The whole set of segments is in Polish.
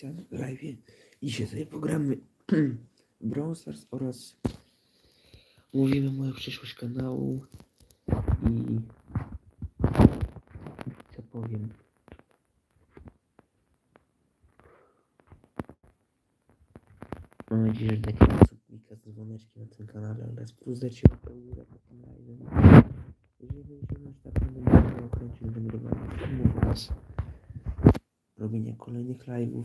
oficjalnym live. Dzisiaj sobie pogramy w Brawl Stars oraz mówimy moją przyszłość kanału i co powiem. Mam nadzieję, że taki sposób klika z dzwoneczki na tym kanale oraz plus dajcie łapkę w górę pod tym live'em. Jeżeli będziecie już tak będę mógł okręcić wygrywania filmów oraz robienia kolejnych live'ów.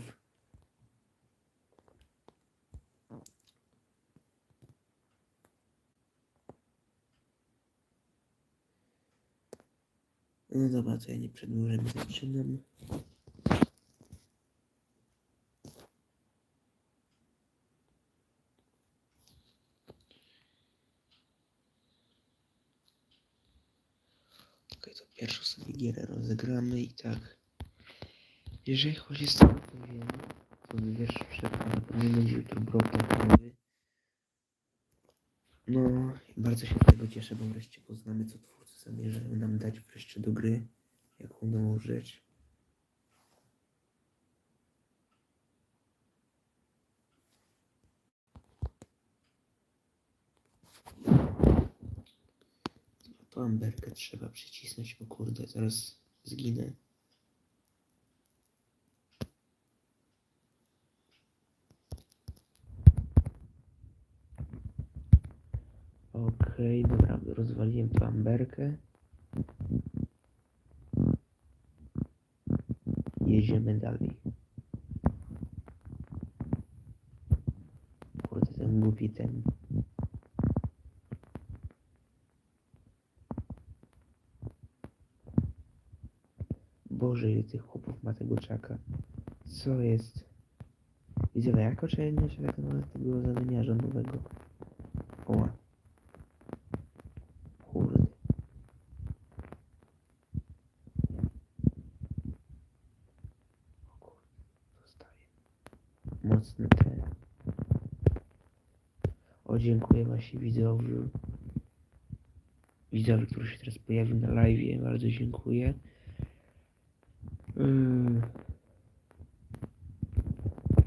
No dobra, to ja nie przedłużam, zaczynam. Okej, to pierwszą sobie gierę rozegramy i tak. Jeżeli chodzi z tego co wiem, to wiesz, nie będzie jutro broken No, bardzo się z tego cieszę, bo wreszcie poznamy, co twórcy zamierzają nam dać wreszcie do gry, jaką nową rzecz. To amberkę trzeba przycisnąć, bo kurde, zaraz zginę. Okej, dobra, rozwaliłem tu amberkę. Jedziemy dalej. Kurde, ten głupi ten. Boże, ile tych chłopów ma tego czaka. Co jest? Widzę, jak się tak na tego zadaniarza nowego. O. Kurde. O kurde, dostaję. Mocny ten. O, dziękuję właśnie widzowi. Widzowi, który się teraz pojawił na live. Bardzo dziękuję. Mm.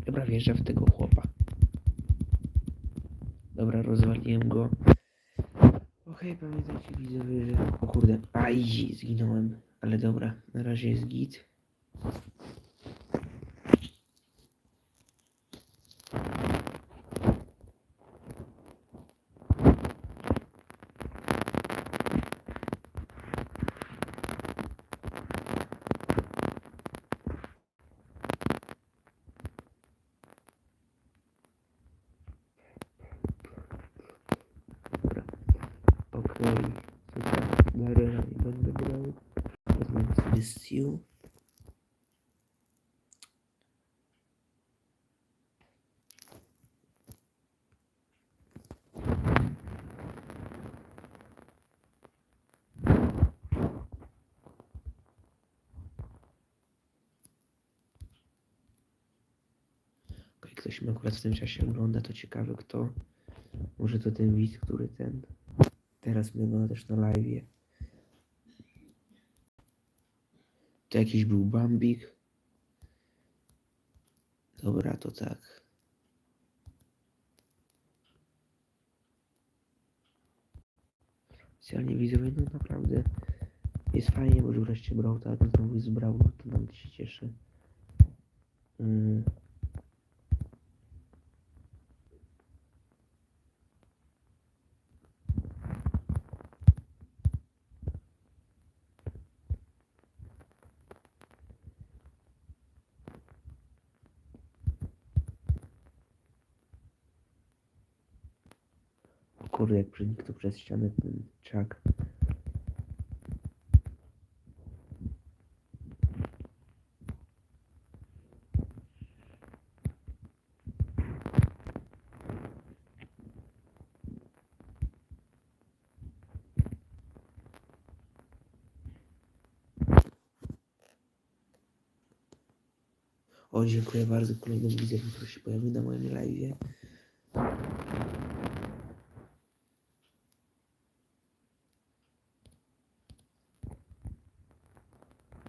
Dobra, wjeżdża w tego chłopa. Dobra, rozwaliłem go. Okej, pamiętajcie widzowie, że... O kurde, aj, zginąłem. Ale dobra, na razie jest git. Dobra. Okej, nie będę grał. Wezmę sobie Steel. Ktoś mnie akurat w tym czasie ogląda, to ciekawe kto. Może to ten widz, który ten teraz mnie ogląda też na live. Jakiś był Bambik. Dobra, to tak. Specjalnie widzowie, no naprawdę jest fajnie, bo że wreszcie brał, tak, znowu jest brał, no to nawet się cieszę. Mm. Kurde, jak przenikł przez ścianę ten czak. O, dziękuję bardzo kolejnym widzom, który się pojawił na moim live.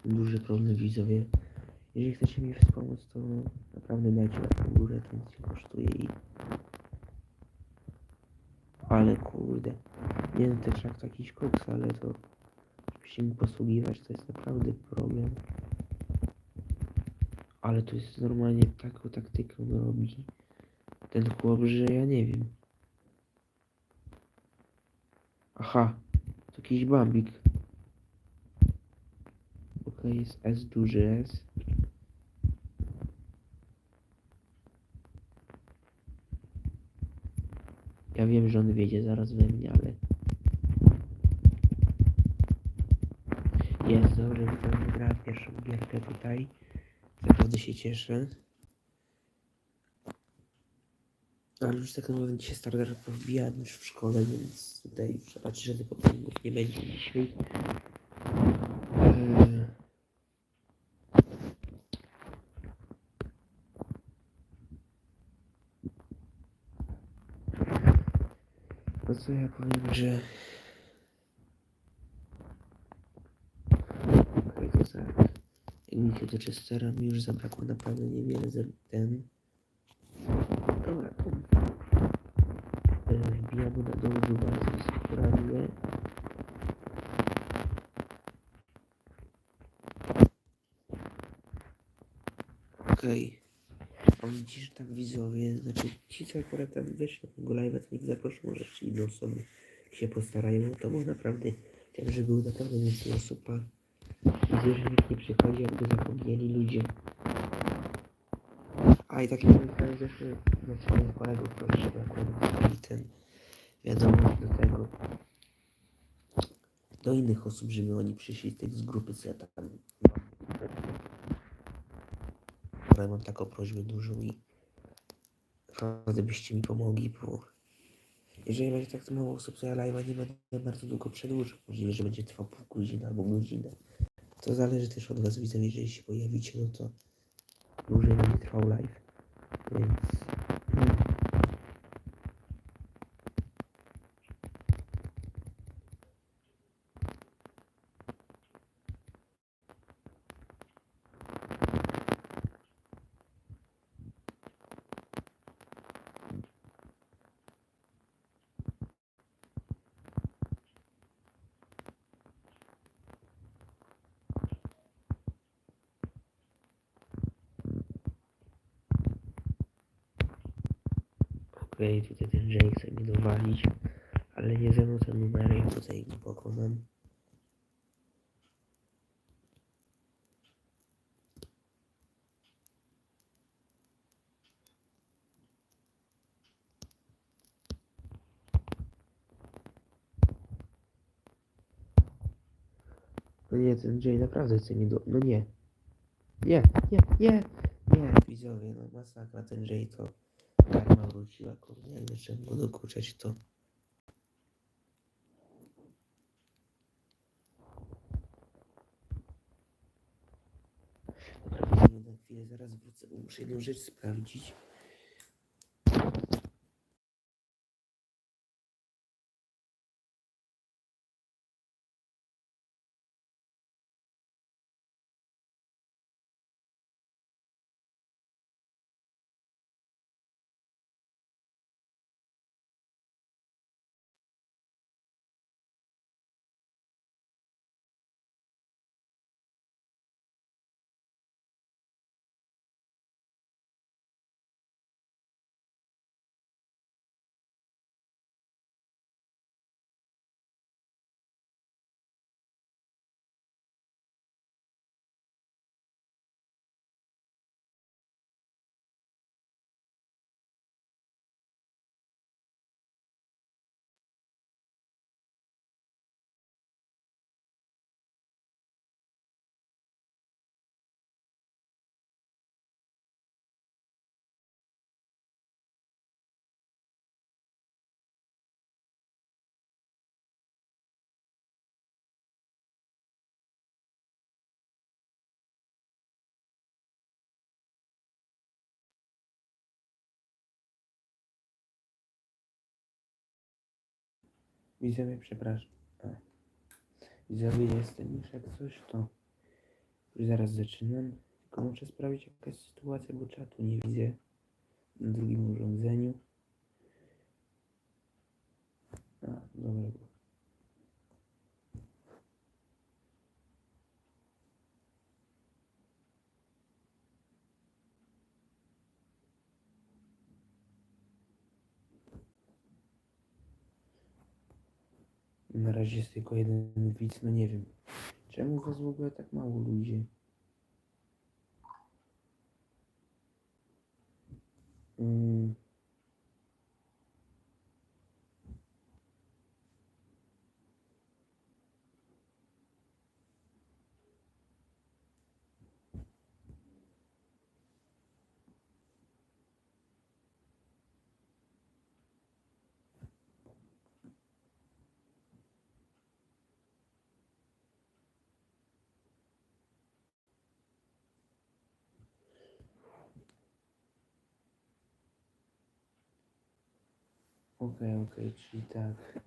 Duży problem widzowie. Jeżeli chcecie mi wspomóc, to naprawdę dajcie łapkę w górę, to nic nie kosztuje i... Ale kurde. Nie wiem, też jak jakiś koks, ale to... Się posługiwać, to jest naprawdę problem. Ale to jest normalnie taką taktykę robi ten chłop, że ja nie wiem. Aha, to jakiś bambik. Okej, jest S duży S. Ja wiem, że on wiedzie zaraz we mnie, ale... Jest dobrze, że wygrałem pierwszą gierkę tutaj. Naprawdę się cieszę. Ale już tak naprawdę dzisiaj starter powbijałem już w szkole, więc tutaj już raczej żadnych poprawów nie będzie dzisiaj. Co ja powiem, że... To tak. Jak mi już zabrakło naprawdę niewiele za ten... Dobra, to... E, Wbijamy na dół, bardzo sprawnie. Okej. Mam widzisz, że tak widzowie, znaczy ci co akurat tam wiesz na tego live'a, to niech zaproszą może jeszcze inne osoby się postarają, to bo naprawdę chciałem, żeby było naprawdę więcej osób, a widzę, że nikt nie przychodzi, jakby zapomnieli ludzie. A i tak jak mówiłem zresztą na swoich kolegów proszę, żeby akurat i ten wiadomo do tego do innych osób, żeby oni przyszli tych z grupy, co ja tam Ale mam taką prośbę dużą i naprawdę byście mi pomogli, bo jeżeli będzie tak mało osób, to ja live'a nie będę bardzo długo przedłużał. Możliwe, że będzie trwał pół godziny albo godzinę. To zależy też od was, widzę, jeżeli się pojawicie, no to dłużej będzie trwał live. Więc... mm. Okej, tutaj ten Jake chce mnie dowalić, ale nie ze mną ten numer, ja tutaj go pokonam. No nie, ten Jay naprawdę chce mnie do... No nie. Nie, nie, nie, nie, widzowie, no masakra, ten Jay to... Karma wróciła, jak zacząłem go dokuczać, to... Dobra, na chwilę, zaraz wrócę, muszę jedną rzecz sprawdzić. Widzowie, przepraszam. A. Widzowie, jestem już jak coś, to już zaraz zaczynam. Tylko muszę sprawdzić jaka jest sytuacja, bo czatu nie widzę na drugim urządzeniu. A, dobra. Na razie jest tylko jeden widz, no nie wiem. Czemu was w ogóle tak mało ludzi? Mm. Okej, okej, czyli tak.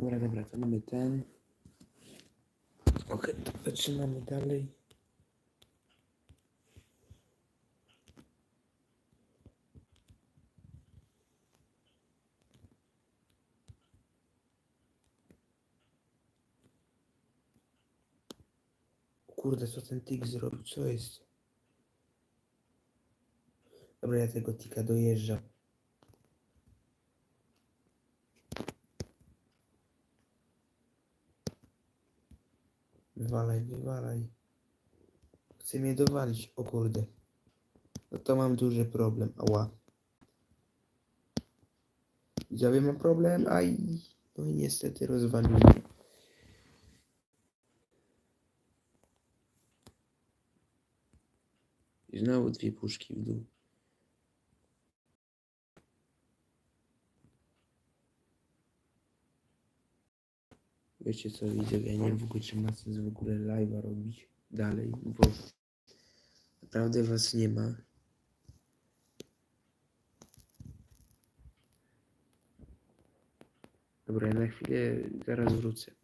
Dobra, dobra, to mamy ten. Okej, to zaczynamy dalej. Kurde, co ten tik zrobił? Co jest? Dobra, ja tego tika dojeżdżam. Wywalaj, wywalaj. Chce mnie dowalić, o kurde. No to mam duży problem, ała. Widzowie mam problem, aj. No i niestety rozwalił mnie. I znowu dwie puszki w dół. Wiecie co widzę, ja nie wiem w ogóle czy ma sens w ogóle live'a robić dalej, bo naprawdę was nie ma. Dobra, ja na chwilę zaraz wrócę.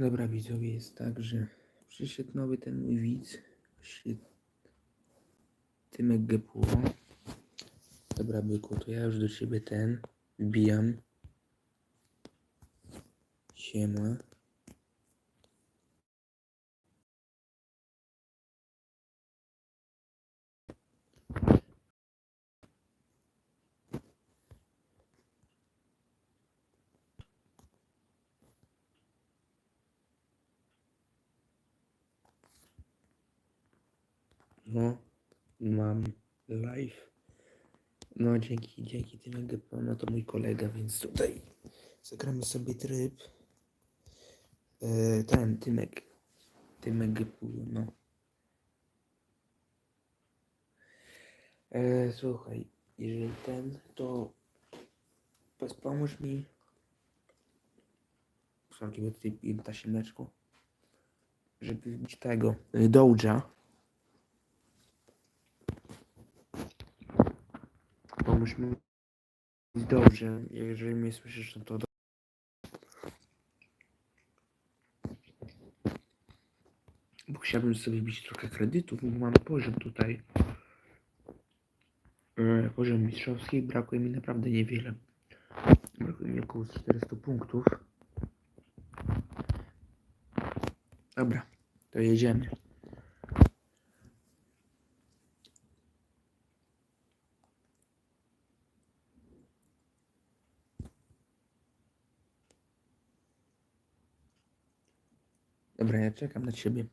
Dobra widzowie, jest tak, że przyszedł nowy ten mój widz, Tymek Gepuła. Dobra byku, to ja już do ciebie ten wbijam. Siema. No, mam live. No dzięki, dzięki tym no to mój kolega, więc tutaj zagramy sobie tryb. E, ten, Tymek. Tymek GPU, no. E, słuchaj, jeżeli ten, to pomóż mi. Wszelkie tutaj ta siemeczku. Żeby wbić tego, y, Doja. Pomóż mi dobrze, jeżeli mnie słyszysz, no to do... Bo chciałbym sobie wbić trochę kredytów, bo mam poziom tutaj. E, Poziom mistrzowski, brakuje mi naprawdę niewiele. Brakuje mi około 400 punktów. Dobra, to jedziemy. Dobra, ja czekam na ciebie.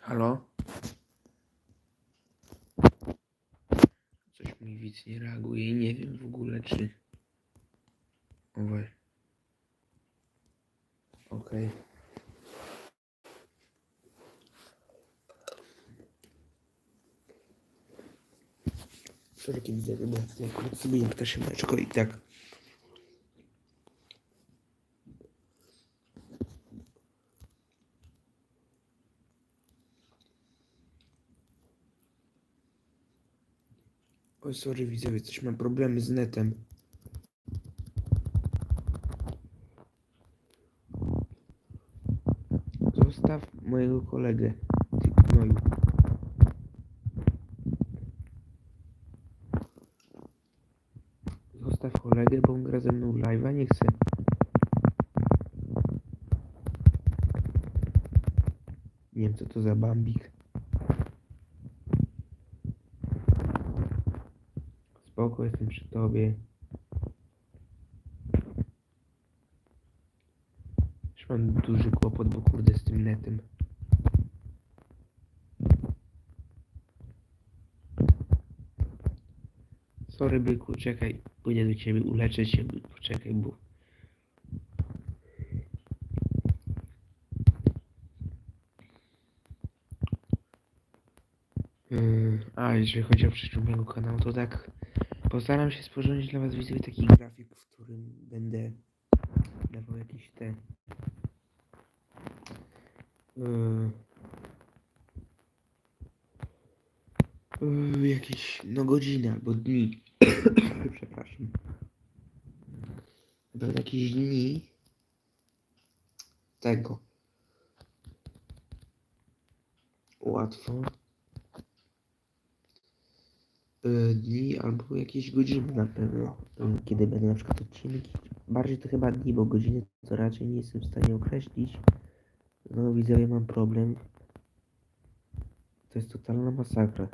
Halo? Coś mi widz nie reaguje i nie wiem w ogóle czy... Owaj. Okej. Sorki sobie jak też meczko i tak. Oj, sorry widzowie, coś mam problemy z netem. Zostaw mojego kolegę. Ty. Zostaw kolegę, bo on gra ze mną live'a, nie chcę. Nie wiem co to za bambik. Spoko, jestem przy tobie. Już mam duży kłopot, bo kurde z tym netem. Sorry byku, czekaj, pójdę do ciebie, uleczę cię, poczekaj, bo... Yy, a, jeżeli chodzi o przyszłość mojego kanału, to tak postaram się sporządzić dla was widzowie taki grafik, w którym będę dawał jakieś te yy, yy, jakieś no godziny albo dni przepraszam będą jakieś dni tego łatwo dni albo jakieś godziny na pewno, kiedy będą na przykład odcinki. Bardziej to chyba dni, bo godziny to raczej nie jestem w stanie określić. No widzowie, mam problem. To jest totalna masakra.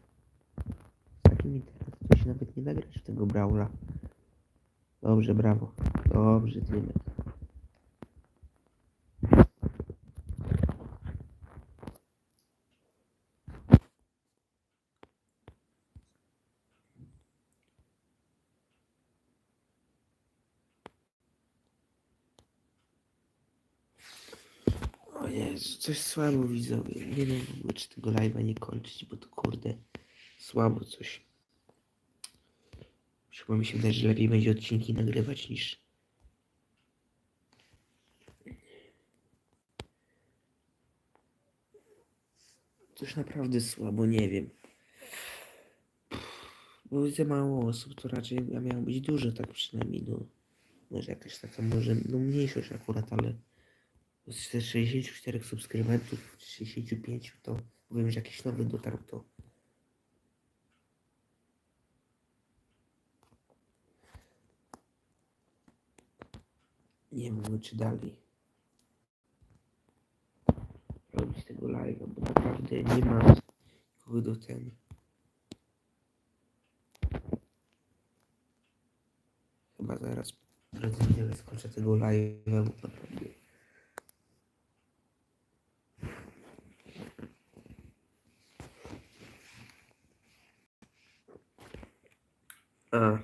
Z takim internetem to się nawet nie nagrać w tego Brawla. Dobrze, brawo. Dobrze, Tymek. O Jezu, coś słabo widzowie. Nie wiem w ogóle, czy tego live'a nie kończyć, bo to kurde słabo coś. Chyba mi się wydaje, że lepiej będzie odcinki nagrywać niż... Coś naprawdę słabo, nie wiem. Bo za mało osób, to raczej ja miało być dużo, tak przynajmniej, no. Może jakaś taka, może, no mniejszość akurat, ale... Z 64 subskrybentów, 65, to powiem, że jakiś nowy dotarł, to... Nie wiem, czy dalej robić tego live'a, bo naprawdę nie ma kogo do ten. Chyba zaraz drodzy widzowie skończę tego live'a, bo naprawdę A.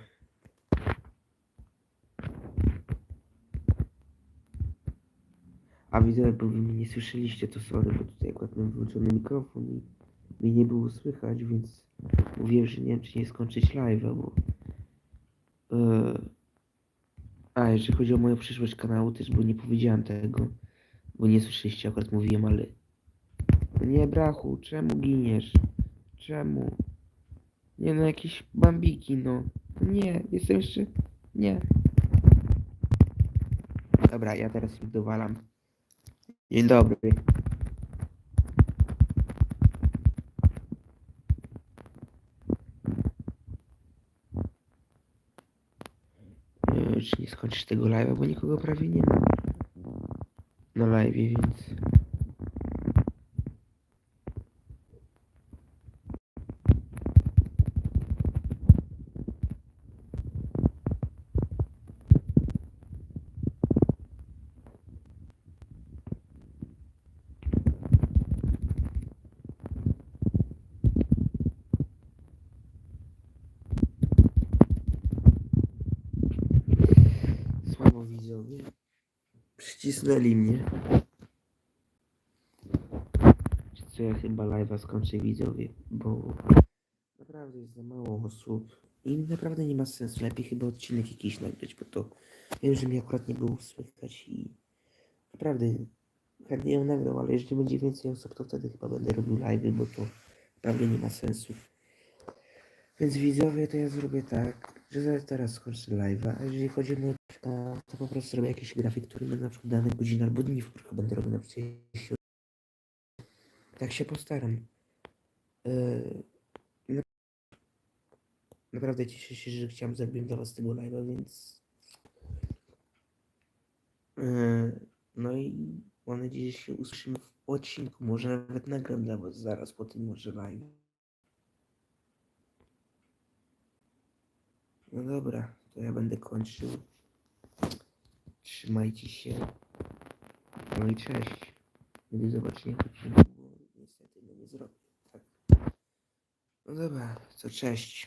A widzę, bo wy mnie nie słyszeliście, to sorry, bo tutaj akurat mam wyłączony mikrofon i mnie nie było słychać, więc mówiłem, że nie wiem, czy nie skończyć live'a, bo... Yy... A, jeżeli chodzi o moją przyszłość kanału, też, bo nie powiedziałem tego, bo nie słyszeliście, akurat mówiłem, ale... Nie, brachu, czemu giniesz? Czemu? Nie no, jakieś bambiki, no. Nie, jestem jeszcze... Nie. Dobra, ja teraz ich dowalam. Dzień dobry. Czy nie skończysz tego live'a, bo nikogo prawie nie ma. Na live, więc... Słabo widzowie. Przycisnęli mnie. Co ja chyba live'a skończę widzowie, bo naprawdę jest za mało osób i naprawdę nie ma sensu. Lepiej chyba odcinek jakiś nagrać, bo to wiem, że mnie akurat nie było słychać i naprawdę chętnie ją nagrał, ale jeżeli będzie więcej osób, to wtedy chyba będę robił live'y, bo to naprawdę nie ma sensu. Więc widzowie, to ja zrobię tak, że zaraz teraz skończę live'a, a jeżeli chodzi o mój to po prostu zrobię jakiś grafik, który będę na przykład dane godziny albo dni, w których będę robił na przykład Tak się postaram. Yy, na- naprawdę cieszę się, że chciałem zrobić dla was tego live'a, więc... Yy, no i mam nadzieję, że się usłyszymy w odcinku, może nawet nagram dla was zaraz po tym może live. No dobra, to ja będę kończył. Trzymajcie się. No i cześć. Zobaczenia w odcinku, bo niestety no nie zrobię. Tak. No dobra, to cześć.